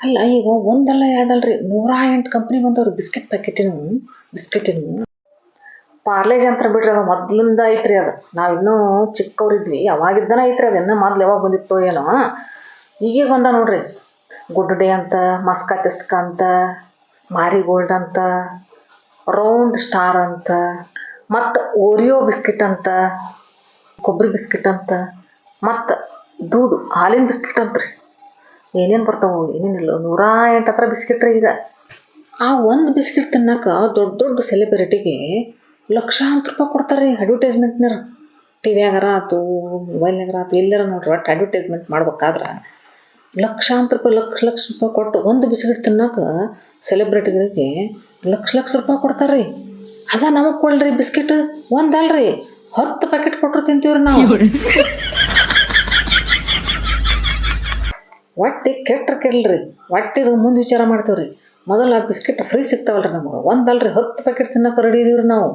ಅಲ್ಲ, ಈಗ ಒಂದಲ್ಲ ಎರಡಲ್ರಿ. ನೂರ ಎಂಟು ಕಂಪ್ನಿ ಬಂದವ್ರು ಬಿಸ್ಕೆಟ್ ಪ್ಯಾಕೆಟಿನ, ಬಿಸ್ಕೆಟಿನ. ಪಾರ್ಲೇಜ್ ಅಂತ ಬಿಡ್ರಿ ಅದು, ಮೊದ್ಲಿಂದ ಐತ್ರಿ ಅದು. ನಾವು ಇನ್ನೂ ಚಿಕ್ಕವ್ರಿದ್ವಿ, ಯಾವಾಗಿದ್ದಾನ ಐತ್ರಿ ಅದು. ಇನ್ನೂ ಮೊದ್ಲು ಯಾವಾಗ ಬಂದಿತ್ತೋ ಏನೋ. ಈಗೀಗ ಬಂದ ನೋಡ್ರಿ. ಗುಡ್ ಡೇ ಅಂತ, ಮಸ್ಕಾ ಚಸ್ಕಾ ಅಂತ ಮಾರಿಗೋಲ್ಡ್ ಅಂತ, ರೌಂಡ್ ಸ್ಟಾರ್ ಅಂತ, ಮತ್ತು ಓರಿಯೋ ಬಿಸ್ಕೆಟ್ ಅಂತ, ಕೊಬ್ಬರಿ ಬಿಸ್ಕೆಟ್ ಅಂತ, ಮತ್ತು ದೂಡು ಹಾಲಿನ ಬಿಸ್ಕಿಟ್ ಅಂತ್ರಿ. ಏನೇನು ಬರ್ತಾವೆ ಏನೇನಿಲ್ಲ. ನೂರ ಎಂಟು ಹತ್ರ ಬಿಸ್ಕಿಟ್ ರೀ ಈಗ. ಆ ಒಂದು ಬಿಸ್ಕಿಟ್ ತಿನ್ನಕ್ಕೆ ದೊಡ್ಡ ದೊಡ್ಡ ಸೆಲೆಬ್ರಿಟಿಗೆ ಲಕ್ಷಾಂತರ ರೂಪಾಯಿ ಕೊಡ್ತಾರೆ ರೀ ಅಡ್ವರ್ಟೈಸ್ಮೆಂಟ್ನಾರ ಟಿ ವ್ಯಾಗಾರ ಆಯ್ತು ಮೊಬೈಲ್ನಾಗಾರ ಆಯ್ತು ಎಲ್ಲರ ನೋಡ್ರಿ ಒಟ್ಟು ಅಡ್ವರ್ಟೈಸ್ಮೆಂಟ್ ಮಾಡ್ಬೇಕಾದ್ರೆ ಲಕ್ಷಾಂತರ ರೂಪಾಯಿ ಲಕ್ಷ ಲಕ್ಷ ರೂಪಾಯಿ ಕೊಟ್ಟು ಒಂದು ಬಿಸ್ಕಿಟ್ ತಿನ್ನಕ್ಕೆ ಸೆಲೆಬ್ರಿಟಿಗಳಿಗೆ ಲಕ್ಷ ಲಕ್ಷ ರೂಪಾಯಿ ಕೊಡ್ತಾರೆ. ರೀ ಅದ ನಮಗೆ ಕೊಡ್ರಿ ಬಿಸ್ಕಿಟ್ ಒಂದಲ್ರಿ ಹತ್ತು ಪ್ಯಾಕೆಟ್ ಕೊಟ್ಟರು ತಿಂತೀವ್ರಿ ನಾವು. ಹೊಟ್ಟಿ ಒಟ್ಟಿ ಇದು ಮುಂದೆ ವಿಚಾರ ಮಾಡ್ತೇವ್ರಿ. ಮೊದಲು ಆ ಬಿಸ್ಕಿಟ್ ಫ್ರೀ ಸಿಗ್ತಾವಲ್ರಿ ನಮಗೆ. ಒಂದಲ್ರಿ ಹತ್ತು ಪ್ಯಾಕೆಟ್ ತಿನ್ನಕ್ಕೆ ರೆಡಿ ಇದೀವ್ರಿ ನಾವು.